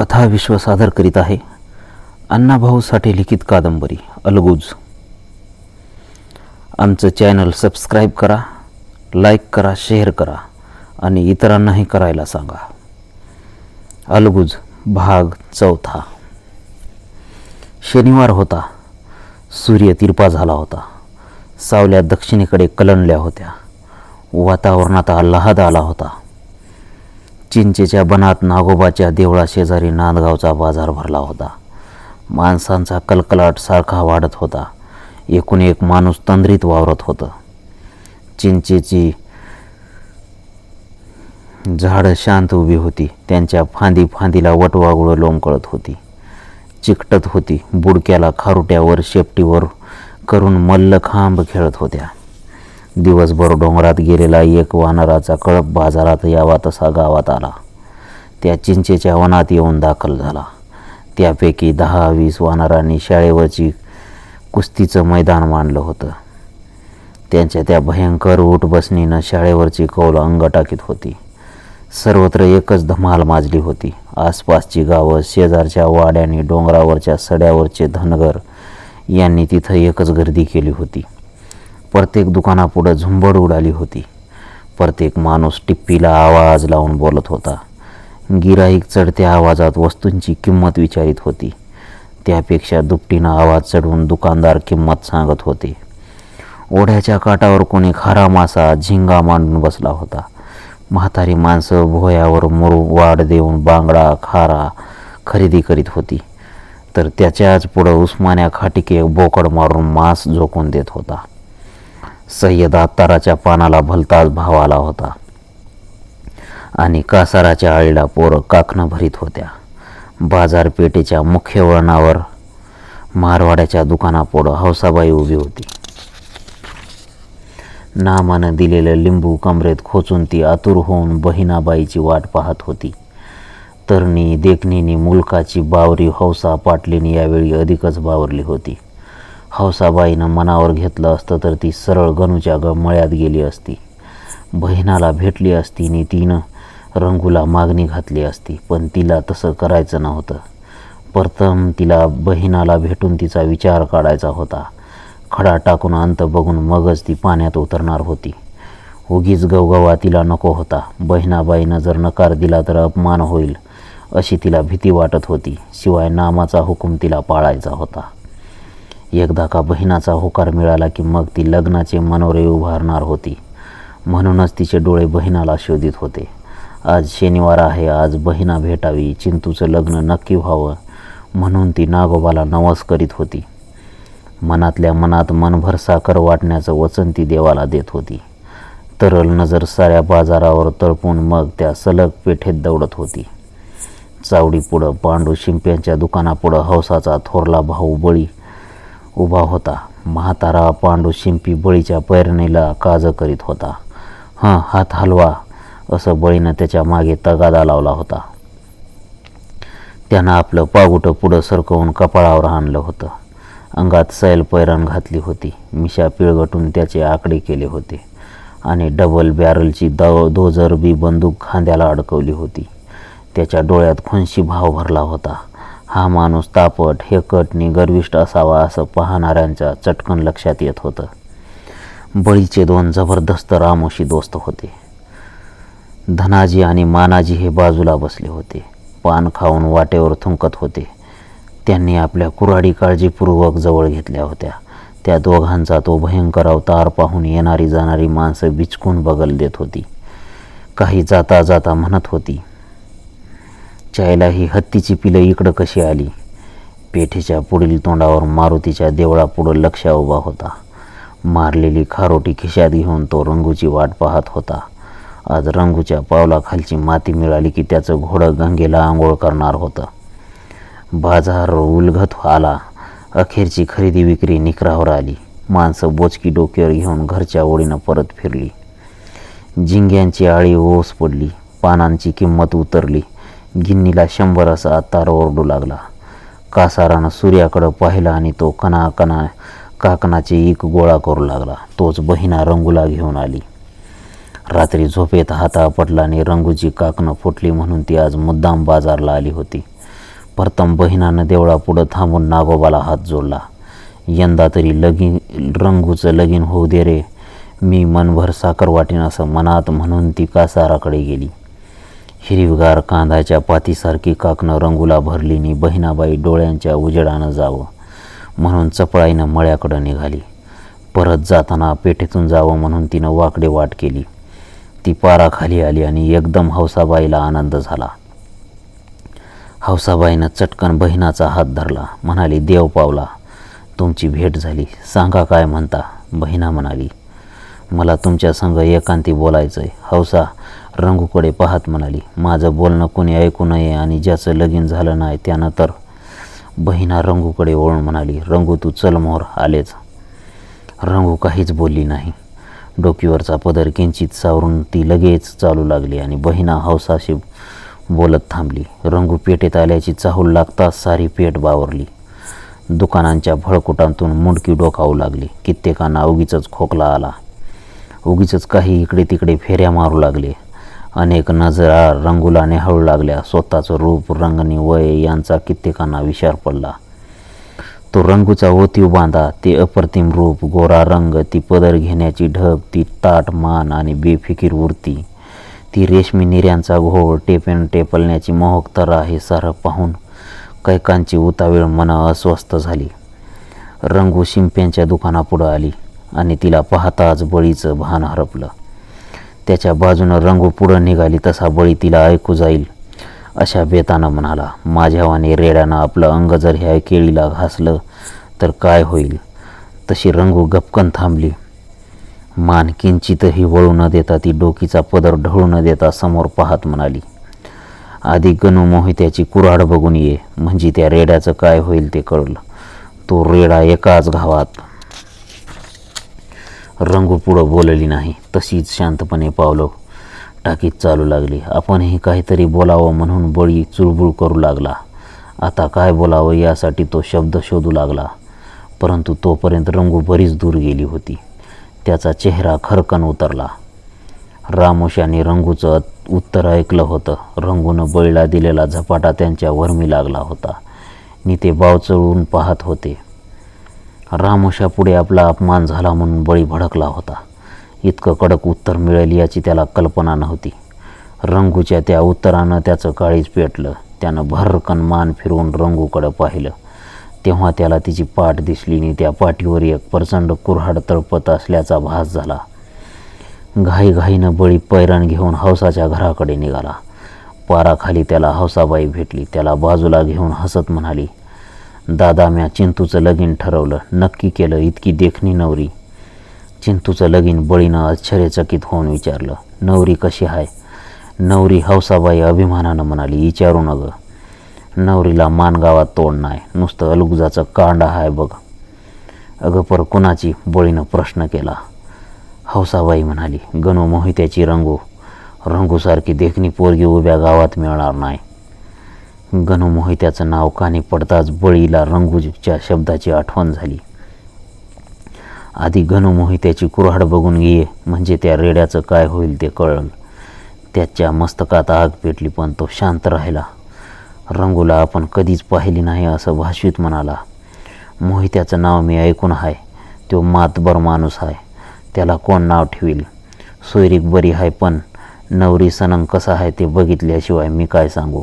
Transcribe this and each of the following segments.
कथाविश्व सादर करीत आहे. अण्णाभाऊ साठे लिखित कादंबरी अलगूज. आमचं चॅनल सबस्क्राईब करा लाईक करा शेअर करा आणि इतरांनाही करायला सांगा. अलगूज भाग चौथा. शनिवार होता. सूर्य तिरपा झाला होता. सावल्या दक्षिणेकडे कलंडल्या होत्या. वातावरणात आल्हाद आला होता. चिंचेच्या बनात नागोबाच्या देवळाशेजारी नांदगावचा बाजार भरला होता. माणसांचा कलकलाट सारखा वाढत होता. एकूण एक माणूस तंद्रीत वावरत होतं. चिंचेची झाडं शांत उभी होती. त्यांच्या फांदी फांदीला वटवागुळं लोंबकळत होती. चिकटत होती. बुडक्याला खारुट्यावर शेपटीवर करून मल्लखांब खेळत होत्या. दिवसभर डोंगरात गेलेला एक वानराचा कळप बाजारात यावा तसा गावात आला. त्या चिंचेच्या वनात येऊन दाखल झाला. त्यापैकी दहा वीस वानरांनी शाळेवरची कुस्तीचं मैदान मांडलं होतं. त्यांच्या त्या भयंकर उठबसणीनं शाळेवरची कौल अंग टाकीत होती. सर्वत्र एकच धमाल माजली होती. आसपासची गावं शेजारच्या वाड्याने डोंगरावरच्या सड्यावरचे धनगर यांनी तिथं एकच गर्दी केली होती. प्रत्येक दुकानापुढं झुंबड उडाली होती. प्रत्येक माणूस टिप्पीला आवाज लावून बोलत होता. गिराईक चढत्या आवाजात वस्तूंची किंमत विचारित होती. त्यापेक्षा दुपटीनं आवाज चढवून दुकानदार किंमत सांगत होते. ओढ्याच्या काठावर कोणी खारा मासा झिंगा मांडून बसला होता. म्हातारी माणसं भोयावर मुरू वाढ देऊन बांगडा खारा खरेदी करीत होती. तर त्याच्याच पुढं उस्मान्या खाटिके बोकड मारून मांस झोकून देत होता. सय्यद अत्ताराच्या पानाला भलताच भाव आला होता. आणि कासाराच्या आळीला पोरं काकणं भरीत होत्या. बाजारपेठेच्या मुख्य वळणावर मारवाड्याच्या दुकानापुढं हौसाबाई उभी होती. नामानं दिलेलं लिंबू कमरेत खोचून ती आतुर होऊन बहिणाबाईची वाट पाहत होती. तरणी देखणीनी मुलकाची बावरी हौसा पाटलीनी यावेळी अधिकच बावरली होती. हौसाबाईनं मनावर घेतलं असतं तर ती सरळ गणूच्या ग मळ्यात गेली असती. बहिणाला भेटली असती आणि तिनं रंगूला मागणी घातली असती पण तिला तसं करायचं नव्हतं. प्रथम तिला बहिणाला भेटून तिचा विचार काढायचा होता. खडा टाकून अंत बघून मगच ती पाण्यात उतरणार होती. उगीच गवगवा तिला नको होता. बहिणाबाईनं जर नकार दिला तर अपमान होईल अशी तिला भीती वाटत होती. शिवाय नामाचा हुकूम तिला पाळायचा होता. एकदा का बहिणाचा होकार मिळाला की मग ती लग्नाचे मनोरे उभारणार होती. म्हणूनच तिचे डोळे बहिणाला शोधित होते. आज शनिवार आहे आज बहिणा भेटावी चिंतूचं लग्न नक्की व्हावं म्हणून ती नागोबाला नवस करीत होती. मनातल्या मनात मनभर साखर वाटण्याचं वचन ती देवाला देत होती. तरल नजर साऱ्या बाजारावर तळपून मग त्या सलग पेठेत दौडत होती. चावडीपुढं पांडू शिंप्यांच्या दुकानापुढं हौसाचा थोरला भाऊ बळी उभा होता. म्हातारा पांडू शिंपी बळीच्या पैरणीला काज करीत होता. हां हात हलवा असं बळीनं त्याच्यामागे तगादा लावला होता. त्यानं आपलं पागुटं पुढं सरकवून कपाळावर आणलं होतं. अंगात सैल पैरण घातली होती. मिशा पिळगटून त्याचे आकडे केले होते. आणि डबल बॅरलची दो दोजरबी बंदूक खांद्याला अडकवली होती. त्याच्या डोळ्यात खुनशी भाव भरला होता. हा माणूस तापट हेकटनी गर्विष्ट असावा असं पाहणाऱ्यांच्या चटकन लक्षात येत होतं. बळीचे दोन जबरदस्त रामोशी दोस्त होते. धनाजी आणि मानाजी हे बाजूला बसले होते. पान खाऊन वाटेवर थुंकत होते. त्यांनी आपल्या कुऱ्हाडी काळजीपूर्वक जवळ घेतल्या होत्या. त्या दोघांचा तो भयंकर अवतार पाहून येणारी जाणारी माणसं बिचकून बगल देत होती. काही जाता जाता म्हणत होती चायला ही हत्तीची पिलं इकडं कशी आली? पेठेच्या पुढील तोंडावर मारुतीच्या देवळापुढं लक्ष उभा होता. मारलेली खारोटी खिशात घेऊन तो रंगूची वाट पाहत होता. आज रंगूच्या पावलाखालची माती मिळाली की त्याचं घोडं गंगेला आंघोळ करणार होतं. बाजार उलगत आला. अखेरची खरेदी विक्री निकरावर आली. माणसं बोचकी डोक्यावर घेऊन घरच्या ओळीनं परत फिरली. झिंग्यांची आळी ओस पडली. पानांची किंमत उतरली. गिन्नीला शंभर असा तार ओरडू लागला. कासारानं सूर्याकडं पाहिला आणि तो कणा कणा काकणाचे एक गोळा करू लागला. तोच बहिणा रंगूला घेऊन आली. रात्री झोपेत हाता पटला आणि रंगूची काकणं फुटली म्हणून ती आज मुद्दाम बाजारला आली होती. प्रथम बहिणानं देवळापुढं थांबून नागोबाला हात जोडला. यंदा तरी लगीन रंगूचं लगीन होऊ दे रे मी मनभर साखर वाटेन असं मनात म्हणून ती कासाराकडे गेली. हिरवीगार कांदाच्या पातीसारखी काकणं रंगुला भरलीनी बहिणाबाई डोळ्यांच्या उजेडानं जावं. म्हणून चपळाईनं मळ्याकडं निघाली. परत जाताना पेठेतून जावं म्हणून तिनं वाकडे वाट केली. ती पाराखाली आली आणि एकदम हौसाबाईला आनंद झाला. हौसाबाईनं चटकन बहिणाचा हात धरला. म्हणाली देव पावला. तुमची भेट झाली. सांगा काय म्हणता. बहिणा म्हणाली मला तुमच्या संग एकांती बोलायचं आहे हौसा रंगूकडे पाहत म्हणाली माझं बोलणं कोणी ऐकू नये आणि ज्याचं लगीन झालं नाही त्यानं तर बहिणा रंगूकडे वळून म्हणाली रंगू तू चल मोर आलेच. रंगू काहीच बोलली नाही. डोकीवरचा पदर किंचित सावरून ती लगेच चालू लागली आणि बहिणा हौसाशी बोलत थांबली. रंगू पेटेत आल्याची चाहूल लागताच सारी पेट बावरली. दुकानांच्या भळकुटांतून मुंडकी डोकावू लागली. कित्येकांना उगीच खोकला आला. उगीच काही इकडे तिकडे फेऱ्या मारू लागले. अनेक नजरा रंगुलाने हळू लागल्या. स्वतःचं रूप रंगणी वय यांचा कित्येकांना विचार पडला. तो रंगूचा ओतीव बांधा ते अप्रतिम रूप गोरा रंग ती पदर घेण्याची ढग ती ताट मान आणि बेफिकीर वृत्ती. ती रेशमी निर्यांचा घोळ टेपेन टेपलण्याची मोहक तरा हे सारं पाहून कैकांची उतावीळ मन अस्वस्थ झाली. रंगू शिंप्यांच्या दुकानापुढं आली आणि तिला पाहताच बळीचं भान हरपलं. त्याच्या बाजूनं रंगू पुढं निघाली तसा बळी तिला ऐकू जाईल. अशा बेतानं म्हणाला माझ्यावाने रेड्यानं आपलं अंग जर ह्या केळीला घासलं तर काय होईल? तशी रंगू गपकन थांबली. मान किंचितही वळू न देता ती डोकीचा पदर ढळू न देता समोर पाहत म्हणाली आधी गणू मोहित्याची कुऱ्हाड बघून ये म्हणजे त्या रेड्याचं काय होईल ते कळलं. तो रेडा एकाच घावात रंगपुढं बोलली नाही. तशीच शांतपणे पावलं टाकीत चालू लागली. आपणही काहीतरी बोलावं म्हणून बळी चुळबुळ करू लागला. आता काय बोलावं यासाठी तो शब्द शोधू लागला. परंतु तोपर्यंत रंगू बरीच दूर गेली होती. त्याचा चेहरा खरकन उतरला. रामोशाने रंगूचं उत्तर ऐकलं होतं. रंगूनं बळीला दिलेला झपाटा त्यांच्या वर्मी लागला होता. नि ते बाव चळून पाहत होते. रामशापुढे आपला अपमान झाला म्हणून बळी भडकला होता. इतकं कडक उत्तर मिळेल याची त्याला कल्पना नव्हती. रंगूच्या त्या उत्तरानं त्याचं काळीच पेटलं. त्यानं भरकन मान फिरवून रंगूकडं पाहिलं. तेव्हा त्याला तिची पाठ दिसली आणि त्या पाठीवर एक प्रचंड कुऱ्हाड तळपत असल्याचा भास झाला. घाईघाईनं बळी पैरण घेऊन हौसाच्या घराकडे निघाला. पाराखाली त्याला हौसाबाई भेटली. त्याला बाजूला घेऊन हसत म्हणाली दादा म्या चिंतूचं लगीन ठरवलं. नक्की केलं. इतकी देखणी नवरी. चिंतूचं लगीन बळीनं आश्चर्यचकित होऊन विचारलं. नवरी कशी आहे नवरी हौसाबाई अभिमानानं म्हणाली विचारू न गं नवरीला मानगावात तोड नाही नुसतं अलुगजाचं कांड आहे बघ. अगं पर कुणाची? बळीनं प्रश्न केला. हौसाबाई म्हणाली गणू मोहित्याची रंगू. रंगूसारखी देखणी पोरगी उभ्या गावात मिळणार नाही गणू मोहित्याचं नाव कानी पडताच बळीला रंगूच्या शब्दाची आठवण झाली. आधी गणू मोहित्याची कुऱ्हाड बघून घे म्हणजे त्या रेड्याचं काय होईल ते कळलं. त्याच्या मस्तकात आग पेटली पण तो शांत राहिला. रंगूला आपण कधीच पाहिली नाही असं भाषित म्हणाला. मोहित्याचं नाव मी ऐकून आहे तो मातबर माणूस आहे त्याला कोण नाव ठेवील? सोयरीक बरी आहे पण नवरी सनंग कसा आहे ते बघितल्याशिवाय मी काय सांगू?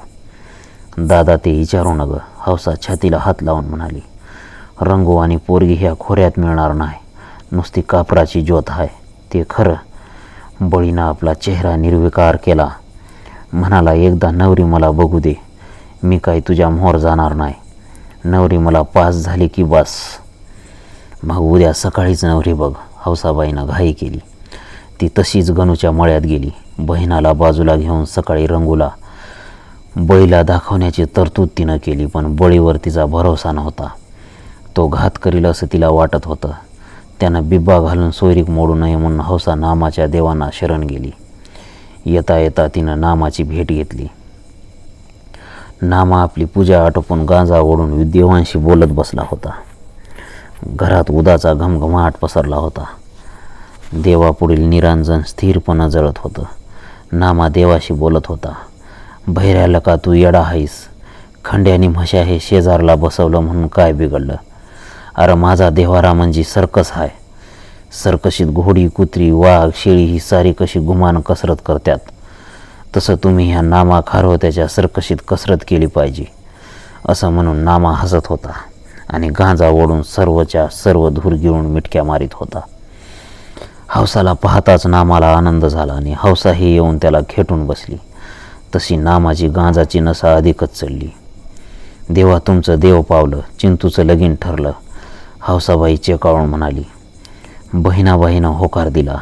दादा ते विचारू न गं हौसा छातीला हात लावून म्हणाली रंगू आणि पोरगी ह्या खोऱ्यात मिळणार नाही. नुसती कापराची ज्योत आहे ते खरं बळीनं आपला चेहरा निर्विकार केला. म्हणाला एकदा नवरी मला बघू दे. मी काय तुझ्या मोहर जाणार नाही. नवरी मला पास झाली की बस. मग उद्या सकाळीच नवरी बघ. हौसाबाईनं घाई केली. ती तशीच गणूच्या मळ्यात गेली. बहिणाला बाजूला घेऊन सकाळी रंगूला बळीला दाखवण्याची तरतूद तिनं केली पण बळीवर तिचा भरोसा नव्हता. तो घात करील असं तिला वाटत होतं. त्यानं बिब्बा घालून सोयरीक मोडू नये म्हणून हौसा नामाच्या देवांना शरण गेली. येता येता तिनं नामाची भेट घेतली. नामा आपली पूजा आटोपून गांजा ओढून देवांशी बोलत बसला होता. घरात उदाचा घमघमाट पसरला होता. देवापुढील निरांजन स्थिरपणा जळत होतं. नामा देवाशी बोलत होता. बहिऱ्याला का तू येडा आहेस खंड्यानी म्हशा हे शेजारला बसवलं म्हणून काय बिघडलं? अरे माझा देवारा म्हणजे सर्कस आहे सर्कशीत घोडी कुत्री वाघ शेळी ही सारी कशी गुमान कसरत करतात तसं तुम्ही ह्या नामा खारवत्याच्या सर्कशीत कसरत केली पाहिजे असं म्हणून नामा हसत होता आणि गांजा ओढून सर्वच्या सर्व धूर गिळून मिटक्या मारीत होता. हौसाला पाहताच नामाला आनंद झाला आणि हौसाही येऊन त्याला खेटून बसली. तशी नामाची गांजाची नसा अधिकच चढली. देवा तुमचं देव पावलं चिंतूचं लगीन ठरलं हौसाबाई चेकाळून म्हणाली. बहिणाबाईनं होकार दिला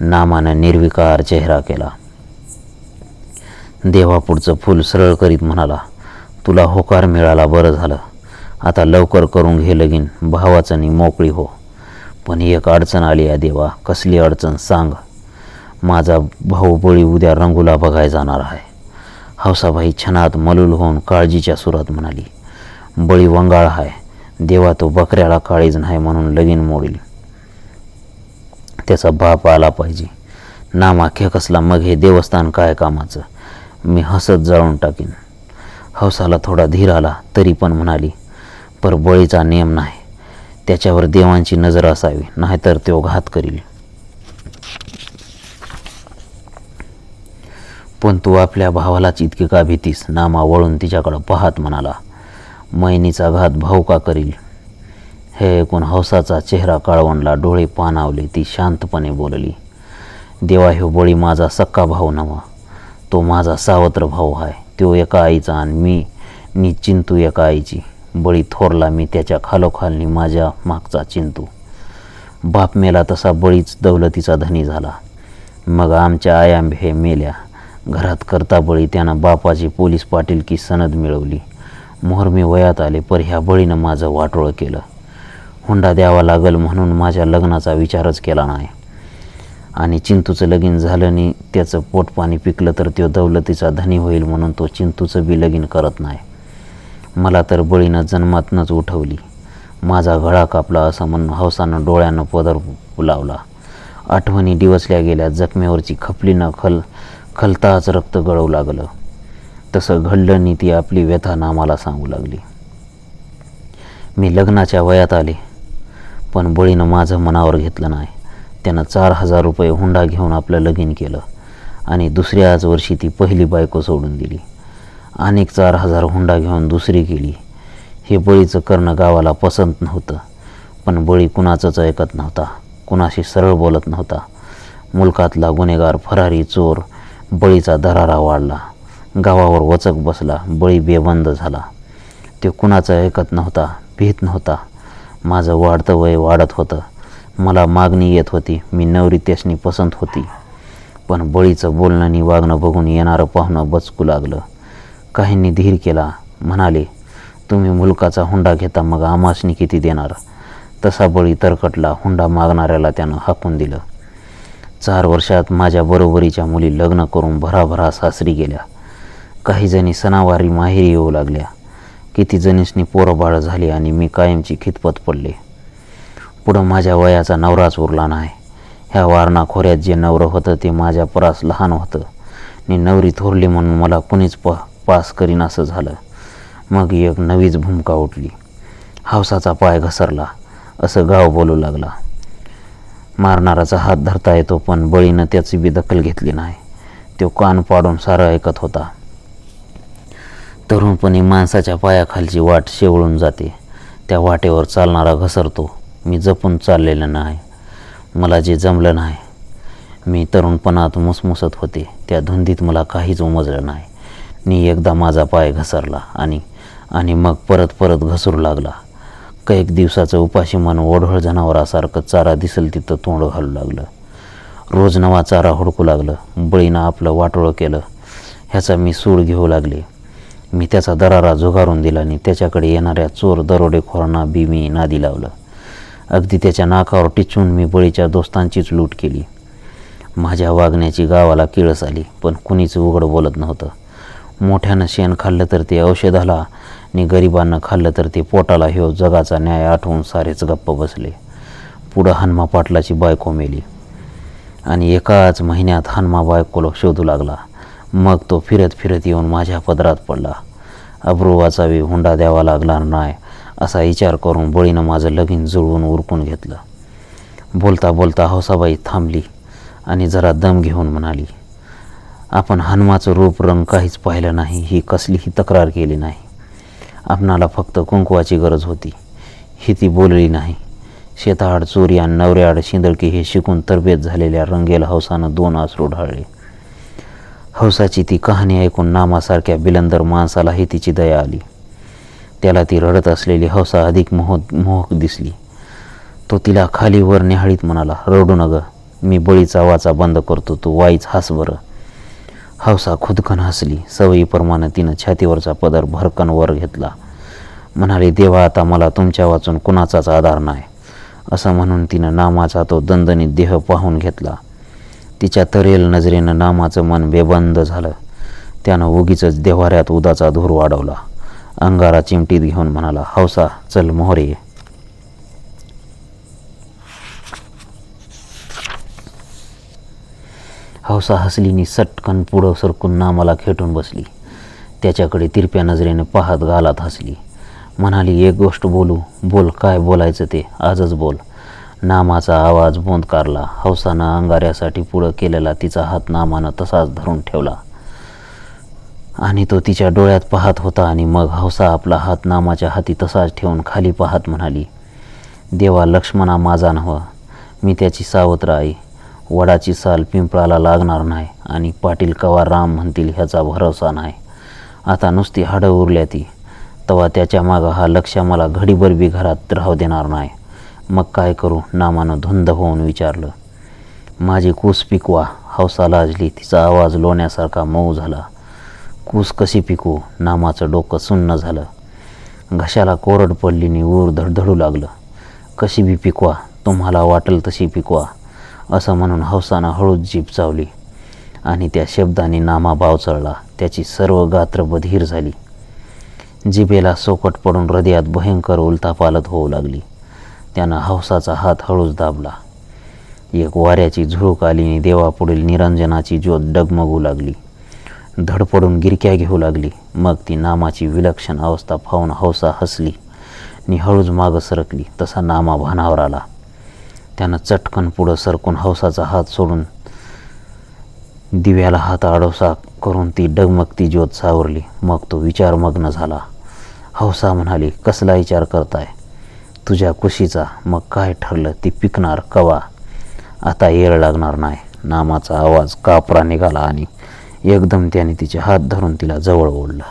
नामानं निर्विकार चेहरा केला. देवापुढचं फूल सरळ करीत म्हणाला तुला होकार मिळाला बरं झालं आता लवकर करून घे लगीन भावाचं नि मोकळी हो. पण एक अडचण आली आहे देवा कसली अडचण सांग. माझा भाऊ बळी उद्या रंगूला बघाय जाणार आहे. हौसाबाई छनात मलूल होऊन काळजीच्या सुरात म्हणाली बळी वंगाळ आहे देवा तो बकऱ्याला काळीज नाही म्हणून लगीन मोडील. त्याचा बाप आला पाहिजे. नामा खेकसला मग हे देवस्थान काय कामाचं? मी हसत जाळून टाकीन. हौसाला थोडा धीर आला तरी पण म्हणाली पर बळीचा नियम नाही. त्याच्यावर देवांची नजर असावी नाहीतर तो घात करील. पण तू आपल्या भावालाच इतकी का भीतीस? नामा वळून तिच्याकडं पाहत म्हणाला मैनीचा घात भाऊ का करील? हे ऐकून हौसाचा चेहरा काळवणला डोळे पाणावले ती शांतपणे बोलली देवा ह्यो बळी माझा सक्का भाऊ नवा तो माझा सावत्र भाऊ आहे तो एका आईचा आणि मी नी चिंतू एका आईची. बळी थोरला मी त्याच्या खालोखालनी माझ्या मागचा चिंतू. बाप मेला तसा बळीच दौलतीचा धनी झाला. मग आमच्या आयांबे हे मेल्या. घरात करता बळी त्यानं बापाची पोलीस पाटील की सनद मिळवली. मोहर मी वयात आले पर ह्या बळीनं माझं वाटोळं केलं. हुंडा द्यावा लागल म्हणून माझ्या लग्नाचा विचारच केला नाही. आणि चिंतूचं लगीन झालं नाही त्याचं पोटपाणी पिकलं तर तो दौलतीचा धनी होईल म्हणून तो चिंतूचं बी लगीन करत नाही. मला तर बळीनं जन्मातनंच उठवली. माझा घळा कापला असं म्हणून हौसानं डोळ्यानं पदर लावला आठवणी दिवसल्या गेल्या जखमेवरची खपली न खल खलताच रक्त गळू लागलं. तसं घडलं नी ती आपली व्यथा नामाला सांगू लागली. मी लग्नाच्या वयात आले पण बळीनं माझं मनावर घेतलं नाही. त्यानं चार हजार रुपये हुंडा घेऊन आपलं लगीन केलं आणि दुसऱ्याच वर्षी ती पहिली बायको सोडून दिली. अनेक चार हजार हुंडा घेऊन दुसरी केली. हे बळीचं करणं गावाला पसंत नव्हतं पण बळी कुणाचंच ऐकत नव्हता कुणाशी सरळ बोलत नव्हता. मुलकातला गुन्हेगार फरारी चोर बळीचा दरारा वाढला. गावावर वचक बसला बळी बेबंद झाला. ते कुणाचं ऐकत नव्हता भीत नव्हता. माझं वाढतं वय वाढत होतं. मला मागणी येत होती मी नवरी त्यासनी पसंत होती. पण बळीचं बोलणं आणि वागणं बघून येणारं पाहुणं बचकू लागलं. काहींनी धीर केला म्हणाले तुम्ही मुलकाचा हुंडा घेता मग आमासनी किती देणार? तसा बळी तरकटला हुंडा मागणाऱ्याला त्यानं हाकून दिलं. चार वर्षात माझ्या बरोबरीच्या मुली लग्न करून भराभरा सासरी गेल्या. काही जणी सणावारी माहेरी येऊ लागल्या. किती जणीसनी पोरंबाळ झाली आणि मी कायमची खितपत पडले. पुढं माझ्या वयाचा नवराच उरला नाही. ह्या वारणा खोऱ्यात जे नवरं होतं ते माझ्या परास लहान होतं. आणि नवरी थोरली म्हणून मला कुणीच प पास करीन असं झालं. मग एक नवीच भूमिका उठली. हौसाचा पाय घसरला. असं गाव बोलू लागला. मारणाराचा हात धरता येतो पण बळीनं त्याची बी दखल घेतली नाही. तो कान पाडून सारं ऐकत होता. तरुणपणी माणसाच्या पायाखालची वाट शेवळून जाते. त्या वाटेवर चालणारा घसरतो. मी जपून चाललेलं नाही. मला जे जमलं नाही. मी तरुणपणात मुसमुसत होते. त्या धुंदीत मला काहीच उमजलं नाही. मी एकदा माझा पाय घसरला आणि आणि मग परत परत घसरू लागला. कैक दिवसाचं उपाशी मन ओढळ जनावरासारखं चारा दिसेल तिथं तोंड घालू लागलं. रोज नवा चारा हुडकू लागलं. बळीनं आपलं वाटोळं केलं. ह्याचा मी सूड घेऊ लागले. मी त्याचा दरारा झुगारून दिला आणि त्याच्याकडे येणाऱ्या चोर दरोडेखोरांना बी मी नादी लावलं. अगदी त्याच्या नाकावर टिचून मी बळीच्या दोस्तांचीच लूट केली. माझ्या वागण्याची गावाला किळस आली पण कुणीच उघड बोलत नव्हतं. मोठ्यानं शेण खाल्लं तर ते औषधाला आणि गरिबांना खाल्लं तर ते पोटाला ह्यो जगाचा न्याय आठवून सारेच गप्प बसले. पुढं हनुमा पाटलाची बायको मेली. आणि एकाच महिन्यात हनुमा बायकोला शोधू लागला. मग तो फिरत फिरत येऊन माझ्या पदरात पडला. अब्रू वाचावी हुंडा द्यावा लागणार नाही असा विचार करून बळीनं माझं लगीन जुळवून उरकून घेतलं. बोलता बोलता हौसाबाई थांबली आणि जरा दम घेऊन म्हणाली आपण हनुमाचं रूप रंग काहीच पाहिलं नाही ही कसलीही तक्रार केली नाही. आपणाला फक्त कुंकवाची गरज होती. ही ती बोलली नाही. शेताआड चोरी आणि नवऱ्याआड शिंदळकी हे शिकून तरबेत झालेल्या रंगेल हौसानं दोन आसरू ढाळले. हौसाची ती कहाणी ऐकून नामासारख्या बिलंदर माणसालाही तिची दया आली. त्याला ती रडत असलेली हौसा अधिक मोह मोहक दिसली. तो तिला खाली वर निहाळीत म्हणाला रडू नग. मी बळीचा वाचा बंद करतो. तू वाईच हास बरं. हौसा खुदकन हसली. सवयीप्रमाणे तिनं छातीवरचा पदर भरकन वर घेतला. म्हणाली देवा आता मला तुमच्या वाचून कुणाचाच आधार नाही. असं म्हणून तिनं नामाचा तो दणदणीत देह पाहून घेतला. तिच्या तरेल नजरेनं नामाचं मन बेबंद झालं. त्यानं उगीच देवाऱ्यात उदाचा धूर वाढवला. अंगारा चिमटीत घेऊन म्हणाला हौसा चल मोहरे. हौसा हसलीनी सटकन पुढं सरकून नामाला खेटून बसली. त्याच्याकडे तिरप्या नजरेने पाहत गालात हसली. म्हणाली एक गोष्ट बोलू. बोल काय बोलायचं ते? आजच बोल. नामाचा आवाज बोंदकारला. हौसानं अंगाऱ्यासाठी पुढं केलेला तिचा हात नामानं तसाच धरून ठेवला. आणि तो तिच्या डोळ्यात पाहत होता आणि मग हौसा आपला हात नामाच्या हाती तसाच ठेवून खाली पाहत म्हणाली देवा लक्ष्मणा माझा नव्ह मी त्याची सावत्र आई. वडाची साल पिंपळाला लागणार नाही आणि पाटील कवा राम म्हणतील ह्याचा भरोसा नाही. आता नुसती हाडं उरल्या ती. तवा त्याच्या मागं हा लक्ष मला घडीभर बी घरात राहू देणार नाही. मग काय करू? नामानं धुंद होऊन विचारलं. माझी कूस पिकवा हौसा लाजली तिचा आवाज लोण्यासारखा मऊ झाला. कूस कशी पिकवू नामाचं डोकं सुन्न झालं. घशाला कोरड पडलीने ऊर धडधडू लागलं. कशी बी पिकवा तुम्हाला वाटेल तशी पिकवा. असं म्हणून हौसानं हळूच जीभ चावली आणि त्या शब्दाने नामा भाव त्याची सर्व गात्र बधीर झाली. जिभेला सोकट पडून हृदयात भयंकर उलथापालत होऊ लागली. त्यानं हौसाचा हात हळूच दाबला. एक वाऱ्याची झुळूक आली आणि देवापुढील निरंजनाची ज्योत डगमगू लागली. धडपडून गिरक्या घेऊ लागली. मग ती नामाची विलक्षण अवस्था पाहून हौसा हसली आणि हळूच मागं सरकली. तसा नामा भानावर आला. त्यानं चटकन पुढं सरकून हौसाचा हात सोडून दिव्याला हात आडोसा करून ती डगमगती ज्योत सावरली. मग तो विचारमग्न झाला. हौसा म्हणाली कसला विचार करताय? तुझ्या कुशीचा. मग काय ठरलं? ती पिकणार कवा? आता येळ लागणार नाही. नामाचा आवाज कापरा निघाला आणि एकदम त्याने तिचे हात धरून तिला जवळ ओढलं.